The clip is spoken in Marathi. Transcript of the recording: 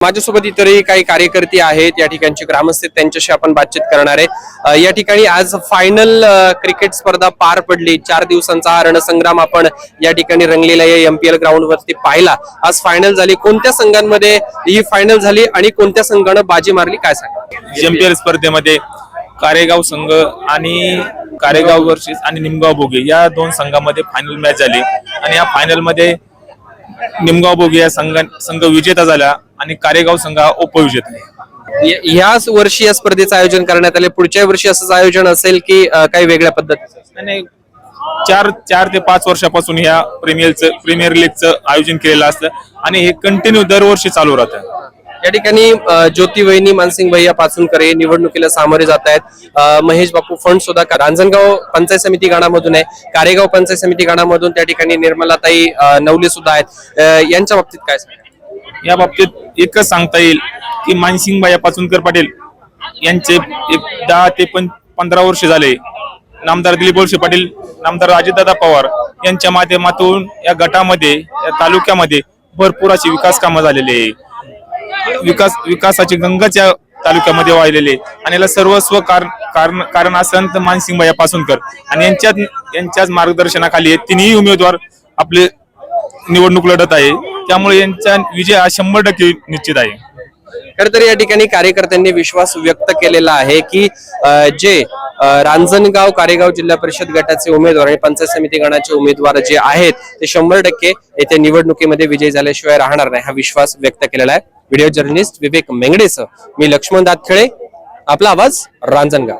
माझ्यासोबत इतरही काही कार्यकर्ते आहेत या ठिकाणचे ग्रामस्थ त्यांच्याशी आपण बातचीत करणार आहे. या ठिकाणी आज फायनल क्रिकेट स्पर्धा पार पडली. चार दिवसांचा हा रणसंग्राम आपण या ठिकाणी रंगलेला या एमपीएल ग्राउंड वरती पाहिला. आज फायनल झाली. कोणत्या संघांमध्ये ही फायनल झाली आणि कोणत्या संघानं बाजी मारली? काय सांगा? एमपीएल स्पर्धेमध्ये कारेगाव संघ आणि कारेगाव वर्सेस आणि निमगाव बोगे या दोन संघामध्ये फायनल मॅच झाली. आणि या फायनलमध्ये निमगाव बोगे या संघ संघ विजेता झाला. आणि कारेगाव संघ हा उपविजेता आहे. या- ह्याच वर्षी या स्पर्धेचं आयोजन करण्यात आले. पुढच्या वर्षी असंच आयोजन असेल की अ, काही वेगळ्या पद्धतीचं आणि चार चार ते पाच वर्षापासून ह्या प्रीमियरचं प्रीमियर लीगचं आयोजन केलेलं असतं आणि हे कंटिन्यू दरवर्षी चालू राहतं. या ठिकाणी अ, ज्योती वहिनी मानसिंग भैया पाचुनकर हे निवडणुकीला सामोरे जात आहेत. अ, महेश बापू फंड सुद्धा का- रांजणगाव पंचायत समिती गणामधून आहे. कारेगाव पंचायत समिती गणामधून त्या ठिकाणी निर्मलाताई अ, नवले सुद्धा आहेत. अ, यांच्या बाबतीत काय या बाबतीत एकच सांगता येईल की मानसिंग बाया पाचुनकर पाटील यांचे एक दहा ते पण पंधरा वर्ष झाले. नामदार दिलीप वळसे पाटील नामदार अजितदादा पवार यांच्या माध्यमातून या गटामध्ये या तालुक्यामध्ये भरपूर अशी विकास कामं झालेली आहे. विकास विकासाची गंगाच या तालुक्यामध्ये वाहिलेले आणि याला सर्वस्व कारण कारण कारण असं तर मानसिंग बाया पासूनकर आणि यांच्यात यांच्याच मार्गदर्शनाखाली तिन्ही उमेदवार आपले निवडणूक लढत आहे. त्यामुळे यांचा विजय हा शंभर टक्के निश्चित आहे. खर तर या ठिकाणी कार्यकर्त्यांनी विश्वास व्यक्त केलेला आहे की जे रांजणगाव कारेगाव जिल्हा परिषद गटाचे उमेदवार आणि पंचायत समिती गणाचे उमेदवार जे आहेत ते शंभर टक्के येत्या निवडणुकीमध्ये विजय झाल्याशिवाय राहणार नाही हा विश्वास व्यक्त केलेला आहे. व्हिडिओ जर्नलिस्ट विवेक मेंगडेसह मी लक्ष्मण दातखेळे आपला आवाज रांजणगाव.